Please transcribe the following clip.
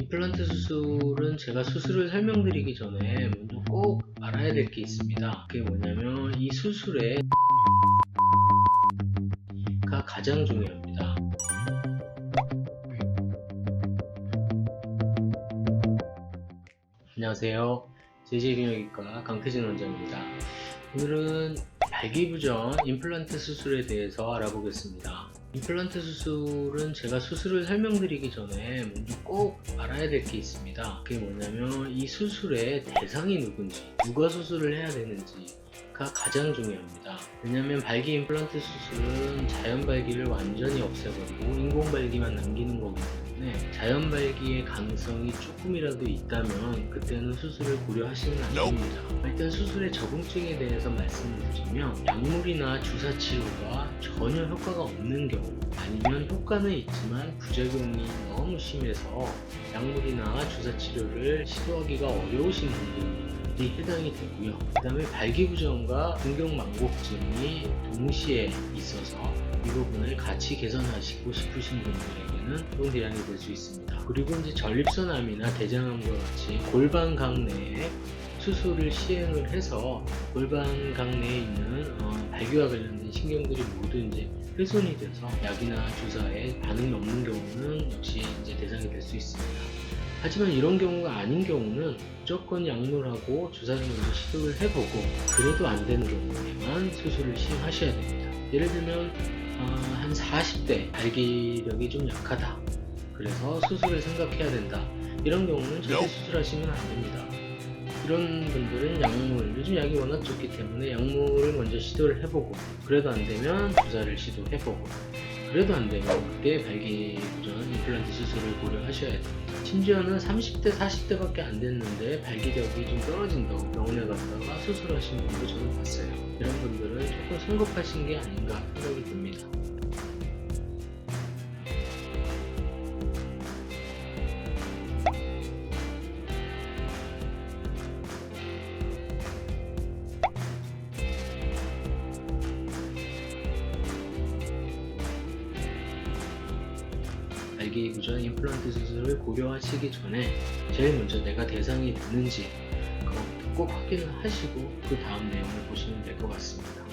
임플란트 수술은 제가 수술을 설명드리기 전에 먼저 꼭 알아야 될 게 있습니다. 그게 뭐냐면 이 수술에 가 가장 중요합니다. 안녕하세요. 제재경영기과 강태진 원장입니다. 오늘은 발기부전 임플란트 수술에 대해서 알아보겠습니다. 임플란트 수술은 제가 수술을 설명드리기 전에 먼저 꼭 알아야 될 게 있습니다. 그게 뭐냐면 이 수술의 대상이 누군지, 누가 수술을 해야 되는지가 가장 중요합니다. 왜냐하면 발기 임플란트 수술은 자연 발기를 완전히 없애버리고 인공 발기만 남기는 때문에 자연 발기의 가능성이 조금이라도 있다면 그때는 수술을 고려하시면 안 됩니다. 일단 수술의 적응증에 대해서 말씀을 드리면 약물이나 주사 치료가 전혀 효과가 없는 경우 아니면 효과는 있지만 부작용이 너무 심해서 약물이나 주사 치료를 시도하기가 어려우신 분들이 해당이 되고요. 그 다음에 발기부전과 근경망곡증이 동시에 있어서 이 부분을 같이 개선하시고 싶으신 분들에게는 도움대량이 될 수 있습니다. 그리고 이제 전립선암이나 대장암과 같이 골반강 내에 수술을 시행을 해서 골반강 내에 있는 어, 발기와 관련된 신경들이 모두 이제 훼손이 돼서 약이나 주사에 반응이 없는 경우는 역시 이제 대상이 될 수 있습니다. 하지만 이런 경우가 아닌 경우는 무조건 약물하고 주사를 먼저 시도를 해보고 그래도 안 되는 경우에만 수술을 시행하셔야 됩니다. 예를 들면 어, 한 40대 발기력이 좀 약하다. 그래서 수술을 생각해야 된다. 이런 경우는 절대 수술하시면 안 됩니다. 이런 분들은 약물, 요즘 약이 워낙 좋기 때문에 약물을 먼저 시도를 해보고 그래도 안 되면 주사를 시도해보고 그래도 안 되면 그때 발기부전 임플란트 수술을 고려하셔야 됩니다. 심지어는 30대, 40대밖에 안 됐는데 발기력이 좀 떨어진다고 병원에 갔다가 수술하신 분도 저는 봤어요. 이런 분들은 조금 성급하신 게 아닌가 생각이 듭니다. 발기부전 임플란트 수술을 고려하시기 전에 제일 먼저 내가 대상이 되는지 그것부터 꼭 확인을 하시고 그 다음 내용을 보시면 될 것 같습니다.